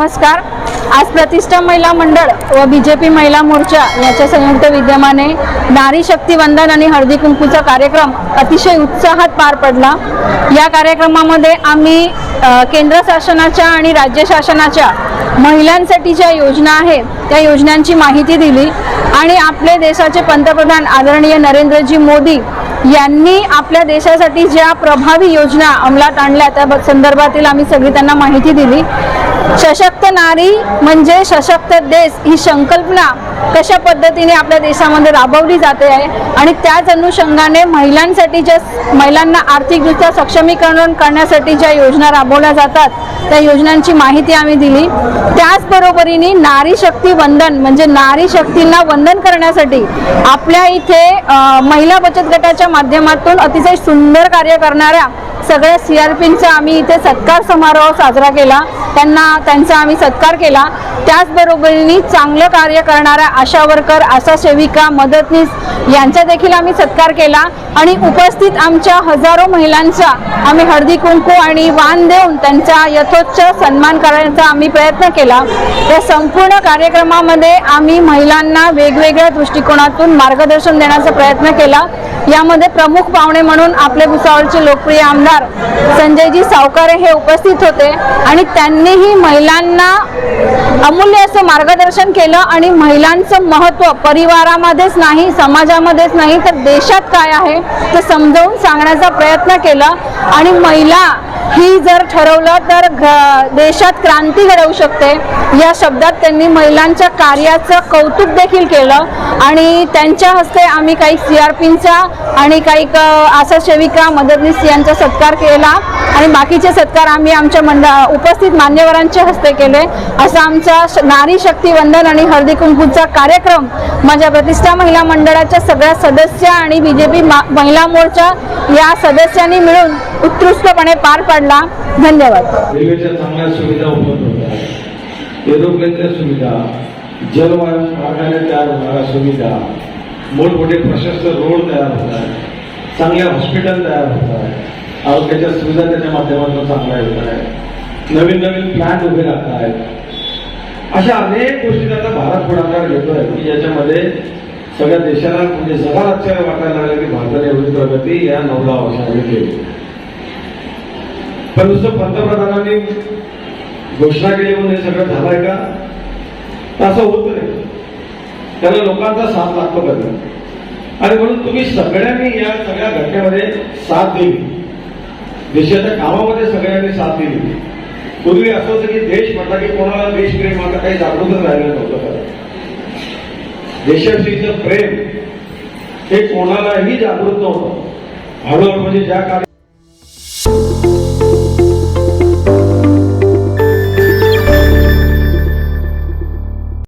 नमस्कार. आज प्रतिष्ठा महिला मंडळ व बी जे पी महिला मोर्चा याच्या संयुक्त विद्यमाने नारी शक्ती वंदन आणि हळदी कुंकूचा कार्यक्रम अतिशय उत्साहात पार पडला. या कार्यक्रमामध्ये आम्ही केंद्र शासनाच्या आणि राज्य शासनाच्या महिलांसाठी ज्या योजना आहेत त्या योजनांची माहिती दिली आणि आपले देशाचे पंतप्रधान आदरणीय नरेंद्रजी मोदी यांनी आपल्या देशासाठी ज्या प्रभावी योजना अंमलात आणल्या त्या संदर्भातील आम्ही सगळी त्यांना माहिती दिली. सशक्त नारी म्हणजे सशक्त देश ही संकल्पना कशा पद्धतीने आपल्या देशामध्ये राबवली जाते आहे आणि त्याच अनुषंगाने महिलांसाठी ज्या महिलांना आर्थिकदृष्ट्या सक्षमीकरण करण्यासाठी ज्या योजना राबवल्या जातात त्या योजनांची माहिती आम्ही दिली. त्याचबरोबरीने नारी शक्ती वंदन म्हणजे नारी शक्तींना वंदन करण्यासाठी आपल्या इथे महिला बचत गटाच्या माध्यमातून अतिशय सुंदर कार्य करणाऱ्या सगळ्या सी आर पींचा आम्ही इथे सत्कार समारोह साजरा केला. त्यांना त्यांचा आम्ही सत्कार केला. त्याचबरोबरीने चांगलं कार्य करणाऱ्या आशा वर्कर आशा सेविका मदतनीस यांचा देखील आम्ही सत्कार केला. आणि उपस्थित आमच्या हजारो महिलांचा आम्ही हळदी कुंकू आणि वाण देऊन त्यांचा यथोच्च सन्मान करण्याचा आम्ही प्रयत्न केला. या संपूर्ण कार्यक्रमामध्ये आम्ही महिलांना वेगवेगळ्या दृष्टिकोनातून मार्गदर्शन देण्याचा प्रयत्न केला. यामध्ये प्रमुख पाहुणे म्हणून आपले भुसावळचे लोकप्रिय आमदार संजयजी सावकारे हे उपस्थित होते आणि त्यांनीही महिलांना अमूल्य असं मार्गदर्शन केलं आणि महिलांचं महत्त्व परिवारामध्येच नाही समाजामध्येच नाही तर देशात काय आहे ते समजावून सांगण्याचा प्रयत्न केला. आणि महिला ही जर ठरवलं तर देशात क्रांती घडवू शकते. या शब्दात त्यांनी महिलांच्या कार्याचं कौतुक देखील केलं. आणि त्यांच्या हस्ते आम्ही काही सी आर पींचा आणि काही आशा सेविका मदतनीस यांचा सत्कार केला. आणि बाकीचे सत्कार आम्ही आमच्या मंडळ उपस्थित मान्यवरांच्या हस्ते केले. असा आमचा नारी शक्ती वंदन आणि हळदी कुंकूचा कार्यक्रम माझ्या प्रतिष्ठा महिला मंडळाच्या सगळ्या सदस्य आणि बी जे पी महिला मोर्चा या सदस्यांनी मिळून उत्कृष्टपणे पार पाडला. धन्यवाद. रेल्वेच्या चांगल्या सुविधा उपलब्ध होत एरोप्लेनच्या सुविधा जलवायू मार्गाने तयार होणाऱ्या सुविधा मोठमोठे प्रशस्त रोड तयार होत आहेत चांगल्या हॉस्पिटल तयार होत आहेत. आरोग्याच्या सुविधा त्याच्या माध्यमातून चांगल्या येत आहेत. नवीन नवीन प्लॅन उभे राहत आहेत अशा अनेक गोष्टी आता भारत पुढाकार घेतोय. की ज्याच्यामध्ये सगळ्या देशाला म्हणजे जगाला आश्चर्य वाटायला लागलं की भारताने एवढी प्रगती या नऊ वर्षामध्ये केली. पण नुसतं पंतप्रधानांनी घोषणा केली म्हणून हे सगळं झालंय का? तर असं होत नाही. त्याला लोकांचा साथ लागतो कधी? आणि म्हणून तुम्ही सगळ्यांनी या सगळ्या घटनेमध्ये साथ दिली. देशाच्या कामामध्ये सगळ्यांनी साथ दिली. पूर्वी असं होतं की देश म्हटला की कोणाला देशप्रेम आता काही जागृतच राहिलं नव्हतं देशाविषयीचं प्रेम हे कोणालाही जागृत नव्हतं. हळूहळू म्हणजे ज्या काळी